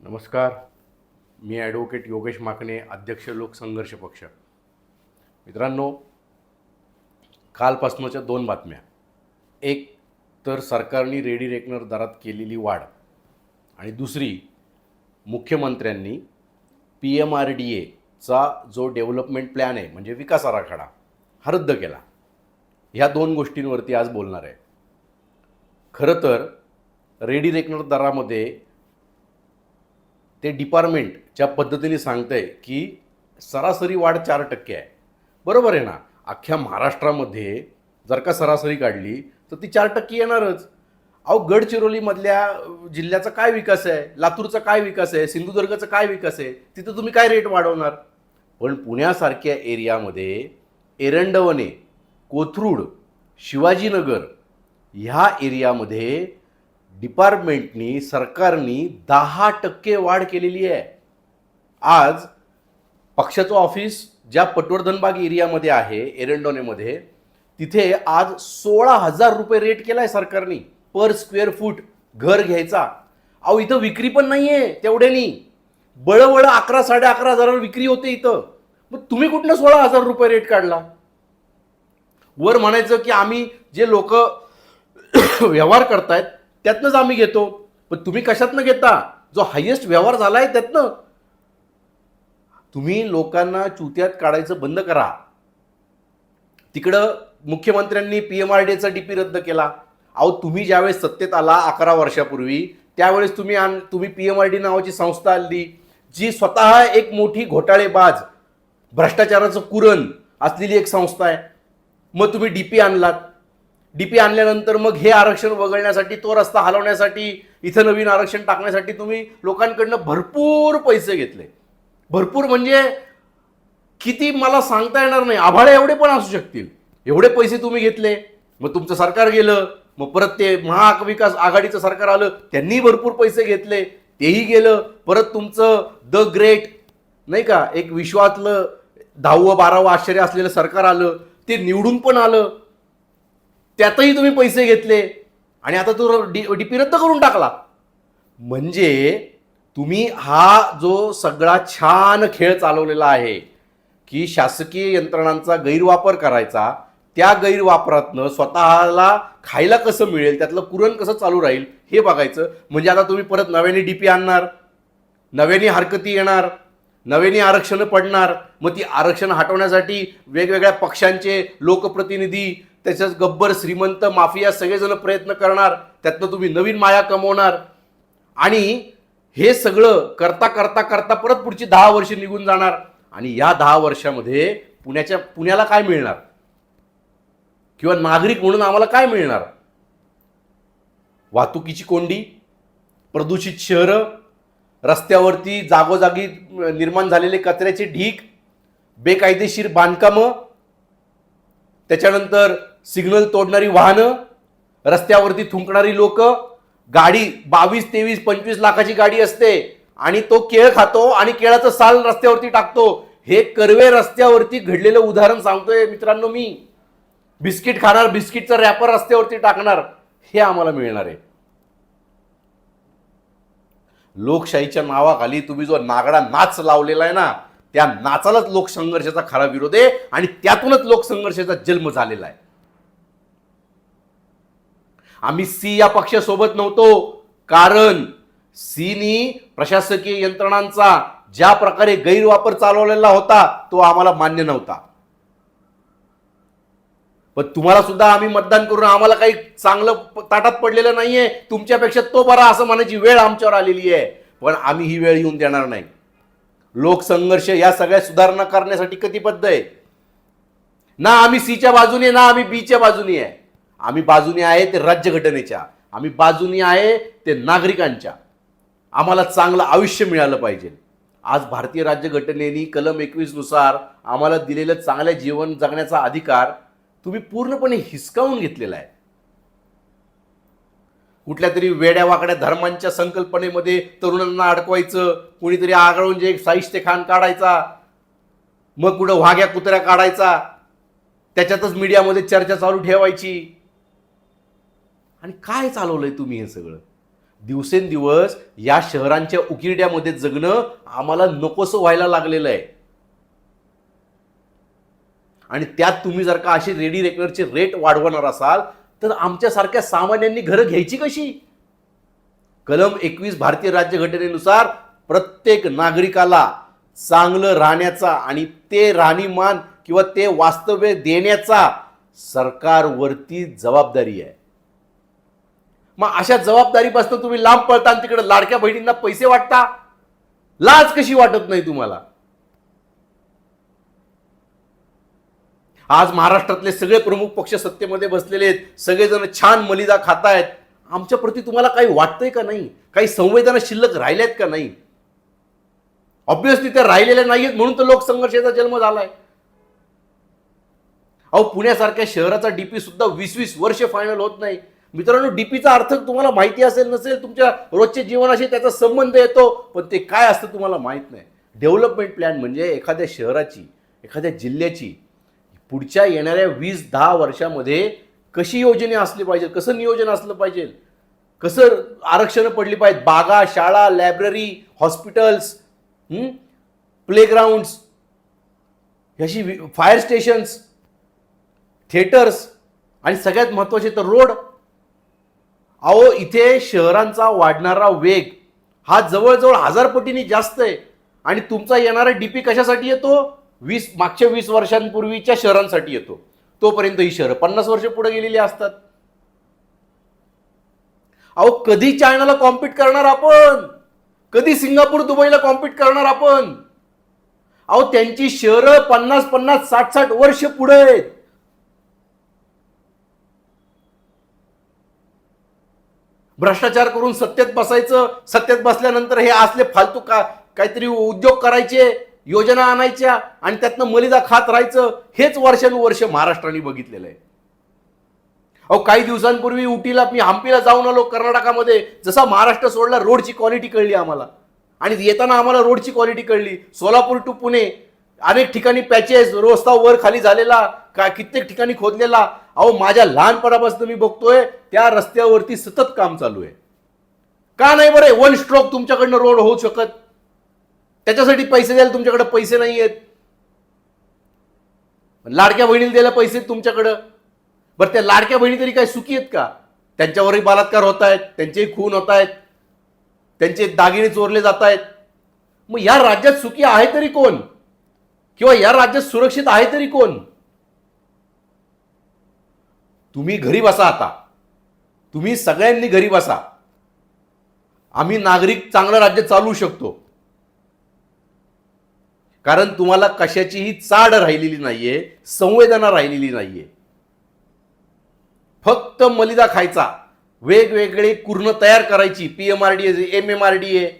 नमस्कार. मी ॲडव्होकेट योगेश माकणे अध्यक्ष लोकसंघर्ष पक्ष. मित्रांनो कालपासूनच्या दोन बातम्या. एक तर सरकारने रेडी रेकनर दरात केलेली वाढ आणि दुसरी मुख्यमंत्र्यांनी पी एम आर डी एचा जो डेव्हलपमेंट प्लॅन आहे म्हणजे विकास आराखडा हा रद्द केला. ह्या दोन गोष्टींवरती आज बोलणार आहे. खरं तर रेडी रेकनर दरामध्ये ते डिपार्टमेंट ज्या पद्धतीने सांगतंय की सरासरी वाढ चार टक्के आहे. बरोबर आहे ना? अख्ख्या महाराष्ट्रामध्ये जर का सरासरी काढली तर ती चार टक्के येणारच. अहो गडचिरोलीमधल्या जिल्ह्याचा काय विकास आहे? लातूरचा काय विकास आहे? सिंधुदुर्गचा काय विकास आहे? तिथं तुम्ही काय रेट वाढवणार? पण पुण्यासारख्या एरियामध्ये एरंडवणे कोथरूड शिवाजीनगर ह्या एरियामध्ये डिपार्टमेंटनी सरकारनी दहा टक्के वाढ केलेली आहे. आज पक्षाचं ऑफिस ज्या पटवर्धनबाग एरियामध्ये आहे एरंडोनेमध्ये तिथे आज सोळा हजार रुपये रेट केला आहे सरकारनी पर स्क्वेअर फूट घर घ्यायचा. अहो इथं विक्री पण नाही आहे तेवढ्यानी. बळवळ अकरा साडे अकरा हजारावर विक्री होते इथं. मग तुम्ही कुठनं सोळा हजार रुपये रेट काढला? वर म्हणायचं की आम्ही जे लोक व्यवहार करतायत त्यातनंच आम्ही घेतो. पण तुम्ही कशातनं घेता? जो हायेस्ट व्यवहार झाला आहे त्यातनं. तुम्ही लोकांना चुत्यात काढायचं बंद करा. तिकडं मुख्यमंत्र्यांनी पी एम आर डीचा डी पी रद्द केला. अहो तुम्ही ज्यावेळेस सत्तेत आला अकरा वर्षापूर्वी त्यावेळेस तुम्ही आण तुम्ही पी एम आर डी नावाची संस्था आणली जी स्वतः एक मोठी घोटाळेबाज भ्रष्टाचाराचं कुरण असलेली एक संस्था आहे. मग तुम्ही डी पी आणलात. डी पी आणल्यानंतर मग हे आरक्षण वगळण्यासाठी तो रस्ता हलवण्यासाठी इथं नवीन आरक्षण टाकण्यासाठी तुम्ही लोकांकडनं भरपूर पैसे घेतले. भरपूर म्हणजे किती मला सांगता येणार नाही. आभाळे एवढे पण असू शकतील. एवढे पैसे तुम्ही घेतले. मग तुमचं सरकार गेलं. मग परत ते महाविकास आघाडीचं सरकार आलं. त्यांनी भरपूर पैसे घेतले. तेही गेलं. परत तुमचं द ग्रेट नाही का एक विश्वातलं दहावं बारावं आश्चर्य असलेलं सरकार आलं. ते निवडून पण आलं. त्यातही तुम्ही पैसे घेतले. आणि आता तो डी डी पी रद्द करून टाकला. म्हणजे तुम्ही हा जो सगळा छान खेळ चालवलेला आहे की शासकीय यंत्रणांचा गैरवापर करायचा त्या गैरवापरातनं स्वतःला खायला कसं मिळेल त्यातलं कुरण कसं चालू राहील हे बघायचं. म्हणजे आता तुम्ही परत नव्याने डी पी आणणार नव्याने हरकती येणार नव्याने आरक्षणं पडणार मग ती आरक्षण हटवण्यासाठी वेगवेगळ्या पक्षांचे लोकप्रतिनिधी त्याच्यात गब्बर श्रीमंत माफिया सगळेजण प्रयत्न करणार. त्यातनं तुम्ही नवीन माया कमवणार. आणि हे सगळं करता करता करता परत पुढची दहा वर्ष निघून जाणार. आणि या दहा वर्षामध्ये पुण्याच्या पुण्याला काय मिळणार? किंवा नागरिक म्हणून आम्हाला काय मिळणार? वाहतुकीची कोंडी प्रदूषित शहरं रस्त्यावरती जागोजागी निर्माण झालेले कचऱ्याचे ढीक बेकायदेशीर बांधकामं त्याच्यानंतर सिग्नल तोडणारी वाहनं रस्त्यावरती थुंकणारी लोक गाडी बावीस तेवीस पंचवीस लाखाची गाडी असते आणि तो केळ खातो आणि केळाचं साल रस्त्यावरती टाकतो. हे कर्वे रस्त्यावरती घडलेलं उदाहरण सांगतोय मित्रांनो मी. बिस्किट खाणार बिस्किटचा रॅपर रस्त्यावरती टाकणार हे आम्हाला मिळणार आहे. लोकशाहीच्या नावाखाली तुम्ही जो नागडा नाच लावलेला आहे ना त्या नाचालाच लोकसंघर्षाचा खरा विरोध आहे आणि त्यातूनच लोकसंघर्षाचा जन्म झालेला आहे. आम्ही सी या पक्षासोबत नव्हतो. कारण सीनी प्रशासकीय यंत्रणांचा ज्या प्रकारे गैरवापर चालवलेला होता तो आम्हाला मान्य नव्हता. पण तुम्हाला सुद्धा आम्ही मतदान करून आम्हाला काही चांगलं ताटात पडलेलं नाहीये. तुमच्यापेक्षा तो बरा असं म्हणायची वेळ आमच्यावर आलेली आहे. पण आम्ही ही वेळ येऊन देणार नाही. लोकसंघर्ष या सगळ्या सुधारणा करण्यासाठी कटिबद्ध आहे. ना आम्ही सीच्या बाजूने ना आम्ही बीच्या बाजूने आहे. आम्ही बाजूने आहे ते राज्यघटनेच्या आम्ही बाजूने आहे ते नागरिकांच्या. आम्हाला चांगलं आयुष्य मिळालं पाहिजे. आज भारतीय राज्यघटनेने कलम एकवीसनुसार आम्हाला दिलेलं चांगलं जीवन जगण्याचा अधिकार तुम्ही पूर्णपणे हिसकावून घेतलेला आहे. कुठल्या तरी वेड्या वाकड्या धर्मांच्या संकल्पनेमध्ये तरुणांना अडकवायचं कोणीतरी आगळून जे साहित्य खान काढायचा मग कुठं वाघ्या कुत्र्या काढायचा त्याच्यातच मीडियामध्ये चर्चा चालू ठेवायची. आणि काय चालवलंय तुम्ही हे सगळं? दिवसेंदिवस या शहरांच्या उकिरड्यामध्ये जगणं आम्हाला नकोसं व्हायला लागलेलं आहे. आणि त्यात तुम्ही जर का अशी रेडी रेकनरचे रेट वाढवणार असाल तर आमच्यासारख्या सामान्यांनी घरं घ्यायची कशी? कलम एकवीस भारतीय राज्यघटनेनुसार प्रत्येक नागरिकाला चांगलं राहण्याचा आणि ते राहणीमान किंवा ते वास्तव्य देण्याचा सरकारवरती जबाबदारी आहे. मग अशा जबाबदारीपासून तुम्ही लांब पळता आणि तिकडे लाडक्या बहिणींना पैसे वाटता? लाज कशी वाटत नाही तुम्हाला? आज महाराष्ट्रातले सगळे प्रमुख पक्ष सत्तेमध्ये बसलेले आहेत. सगळेजण छान मलिदा खातायत. आमच्या प्रती तुम्हाला काही वाटतंय का नाही? काही संवेदना शिल्लक राहिल्यात का नाही? ऑब्विसली त्या राहिलेल्या नाहीयेत म्हणून तर लोकसंघर्षाचा जन्म झालाय. अहो पुण्यासारख्या शहराचा डीपी सुद्धा वीस वीस वर्ष फायनल होत नाही. मित्रांनो डीपीचा अर्थ तुम्हाला माहिती असेल नसेल तुमच्या रोजच्या जीवनाशी त्याचा संबंध येतो पण ते काय असतं तुम्हाला माहीत नाही. डेव्हलपमेंट प्लॅन म्हणजे एखाद्या शहराची एखाद्या जिल्ह्याची पुढच्या येणाऱ्या वीस दहा वर्षामध्ये कशी योजने असली पाहिजे कसं नियोजन असलं पाहिजे कसं आरक्षणं पडली पाहिजेत बागा शाळा लायब्ररी हॉस्पिटल्स प्लेग्राऊंड्स ह्याशी फायर स्टेशन्स थिएटर्स आणि सगळ्यात महत्त्वाचे तर रोड अहो इथे शहरांचा वाढणारा वेग हा जवळजवळ हजार पटीने जास्त आहे. आणि तुमचा येणारा डीपी कशासाठी येतो? वीस मागच्या वीस वर्षांपूर्वीच्या शहरांसाठी येतो. तोपर्यंत ही शहरं पन्नास वर्ष पुढे गेलेली असतात. अहो कधी चायनाला कॉम्पिट करणार आपण? कधी सिंगापूर दुबईला कॉम्पिट करणार आपण? अहो त्यांची शहरं पन्नास पन्नास साठ साठ वर्ष पुढे आहेत. भ्रष्टाचार करून सत्तेत बसायचं सत्तेत बसल्यानंतर हे असले फालतू का काहीतरी उद्योग करायचे योजना आणायच्या आणि त्यातनं मलिदा खात राहायचं हेच वर्षानुवर्ष महाराष्ट्राने बघितलेलं आहे अहो काही दिवसांपूर्वी उटीला मी हम्पीला जाऊन आलो कर्नाटकामध्ये. जसा महाराष्ट्र सोडला रोडची क्वालिटी कळली आम्हाला. आणि येताना आम्हाला रोडची क्वालिटी कळली. सोलापूर टू पुणे अनेक ठिकाणी पॅचेस रस्ता वर खाली झालेला का कित्येक ठिकाणी खोदलेला. अहो माझ्या लहानपणापासून मी बघतोय त्या रस्त्यावरती सतत काम चालू आहे. का नाही बरं वन स्ट्रोक तुमच्याकडनं रोड होऊ शकत? त्याच्यासाठी पैसे द्यायला तुमच्याकडे पैसे नाही आहेत लाडक्या बहिणीला द्यायला पैसे आहेत तुमच्याकडं. बरं त्या लाडक्या बहिणी तरी काय सुखी आहेत का? त्यांच्यावरही बलात्कार होत आहेत त्यांचेही खून होत आहेत त्यांचे दागिने चोरले जात आहेत. मग या राज्यात सुखी आहे तरी कोण? किंवा या राज्यात सुरक्षित आहे तरी कोण? तुम्ही घरी बसा आता. तुम्ही सगळ्यांनी घरी बसा. आम्ही नागरिक चांगलं राज्य चालवू शकतो. कारण तुम्हाला कशाचीही चाड राहिलेली नाहीये संवेदना राहिलेली नाहीये. फक्त मलिदा खायचा. वेगवेगळे कुर्ण तयार करायची. P M R D M M R D A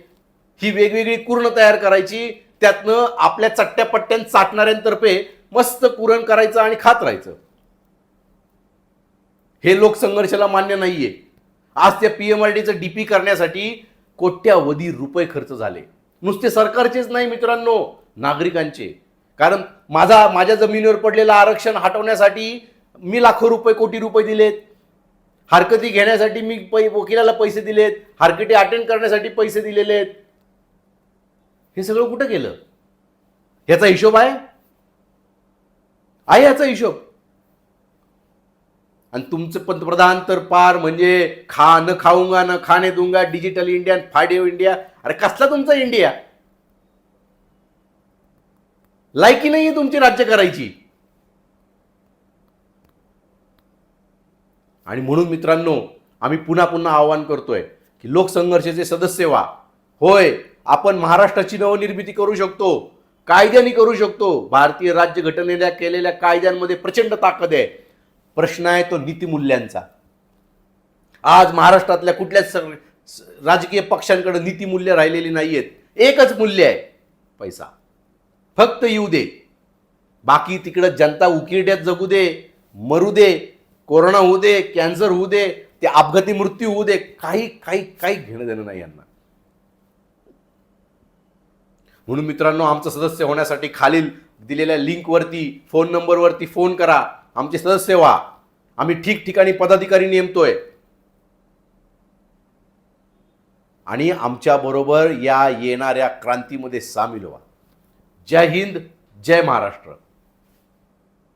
ही वेगवेगळी कुर्ण तयार करायची. त्यातनं आपल्या चट्ट्यापट्ट्यां चाटणाऱ्यांतर्फे मस्त कुरण करायचं आणि खात राहायचं. हे लोकसंघर्षाला मान्य नाहीये. आज त्या पी एम आर डीचं डीपी करण्यासाठी कोट्यावधी रुपये खर्च झाले. नुसते सरकारचेच नाही मित्रांनो नागरिकांचे. कारण माझा माझ्या जमिनीवर पडलेलं आरक्षण हटवण्यासाठी मी लाखो रुपये कोटी रुपये दिलेत. हरकती घेण्यासाठी मी पै वकिलाला पैसे दिलेत. हरकती अटेंड करण्यासाठी पैसे दिलेले आहेत हे सगळं कुठं केलं? याचा हिशोब आहे? आहे याचा हिशोब. आणि तुमचं पंतप्रधान तर पार म्हणजे खा न खाऊंगा न खाणे दूंगा डिजिटल इंडिया फायडे इंडिया अरे कसला तुमचा इंडिया लायकी नाही तुमची राज्य करायची. आणि म्हणून मित्रांनो आम्ही पुन्हा पुन्हा आवाहन करतोय की लोकसंघर्षाचे सदस्य व्हा. होय. आपण महाराष्ट्राची नवनिर्मिती करू शकतो कायद्याने करू शकतो. भारतीय राज्य घटनेला केलेल्या कायद्यांमध्ये प्रचंड ताकद आहे. प्रश्न आहे तो नीतिमूल्यांचा. आज महाराष्ट्रातल्या कुठल्याच राजकीय पक्षांकडे नीतिमूल्य राहिलेली नाहीयेत. एकच मूल्य आहे पैसा. फक्त येऊ दे. बाकी तिकडं जनता उकिरड्यात जगू दे मरू दे कोरोना होऊ दे कॅन्सर होऊ दे ते अपघाती मृत्यू होऊ दे काही काही काही घेणं देणं नाही यांना. म्हणून मित्रांनो आमचं सदस्य होण्यासाठी खालील दिलेल्या लिंकवरती फोन नंबरवरती फोन करा. आमचे सदस्य व्हा. आम्ही ठिकठिकाणी पदाधिकारी नेमतोय. आणि आमच्याबरोबर या येणाऱ्या क्रांतीमध्ये सामील व्हा. जय हिंद जय महाराष्ट्र.